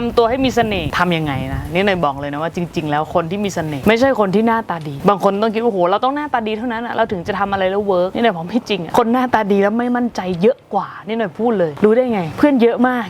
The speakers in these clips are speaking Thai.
ทำตัวให้มีเสน่ห์ทำยังไงนะนี่เนยบอกเลยนะว่าจริง ๆ แล้วคนที่มีเสน่ห์ไม่ใช่คนที่หน้าตาดี บางคนต้องคิดว่าโหเราต้องหน้าตาดีเท่านั้นอะเราถึงจะทำอะไรแล้วเวิร์กนี่นายบอกไม่จริงอะคนหน้าตาดีแล้วไม่มั่นใจเยอะกว่านี่เนยพูดเลยรู้ได้ไง เพื่อนเยอะมาก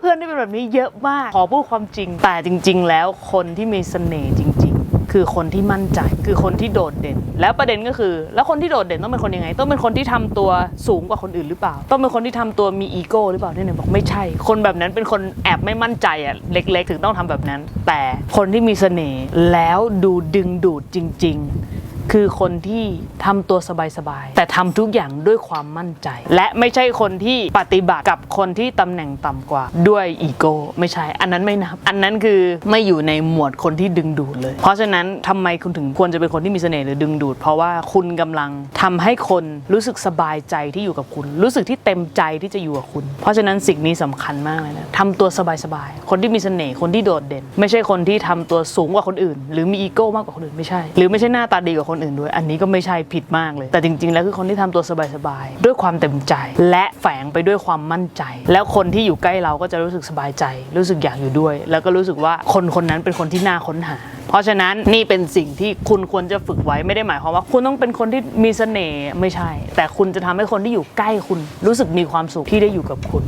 เพื่อนที่เป็นแบบนี้เยอะมากขอพูดความจริงแต่จริง ๆ แล้วคนที่มีเสน่ห์จริงๆ คือคนที่มั่นใจคือคนที่โดดเด่น แล้วประเด็นก็คือ แล้วคนที่โดดเด่นต้องเป็นคนยังไง ต้องเป็นคนที่ทำตัวสูงกว่าคนอื่นหรือเปล่า ต้องเป็นคนที่ทำตัวมีอีโก้หรือเปล่านี่เนี่ยบอกไม่ใช่ คนแบบนั้นเป็นคนแอบไม่มั่นใจอะเล็ก ๆ ถึงต้องทำแบบนั้น แต่คนที่มีเสน่ห์แล้วดูดึงดูดจริง ๆ คือคนที่ทำตัวสบายๆ แต่ทำทุกอย่างด้วยความมั่นใจ และไม่ใช่คนที่ปฏิบัติกับคนที่ตำแหน่งต่ำกว่าด้วยอีโก้ไม่ใช่ อันนั้นไม่นับ อันนั้นคือไม่อยู่ในหมวดคนที่ดึงดูดเลย เพราะฉะนั้นทำไมคุณถึงควรจะเป็นคนที่มีเสน่ห์หรือดึงดูด เพราะว่าคุณกำลังทำให้คนรู้สึกสบายใจที่อยู่กับคุณ รู้สึกที่เต็มใจที่จะอยู่กับคุณ เพราะฉะนั้นสิ่งนี้สำคัญมากเลยนะทำตัวสบายๆ คนที่มีเสน่ห์คนที่โดดเด่น ไม่ใช่คนที่ทำตัวสูงกว่าคนอื่น หรือมีอีโก้มากกว่าคนอื่นไม่ใช่ หรือไม่ใช่หน้าตาดีกว่าคนอื่นด้วย อันนี้ก็ไม่ใช่ผิดมากเลย แต่จริง ๆ แล้วคือคนที่ทำตัวสบายๆด้วยความเต็มใจ และแฝงไปด้วยความมั่นใจ แล้วคนที่อยู่ใกล้เราก็จะรู้สึกสบายใจ รู้สึกอยากอยู่ด้วย แล้วก็รู้สึกว่าคนคนนั้นเป็นคนที่น่าค้นหา เพราะฉะนั้นนี่เป็นสิ่งที่คุณควรจะฝึกไว้ไม่ได้หมายความว่าคุณต้องเป็นคนที่มีเสน่ห์ไม่ใช่ แต่คุณจะทำให้คนที่อยู่ใกล้คุณ รู้สึกมีความสุขที่ได้อยู่กับคุณ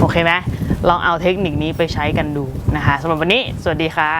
โอเคไหมลองเอาเทคนิคนี้ไปใช้กันดูนะคะสำหรับวันนี้ สวัสดีค่ะ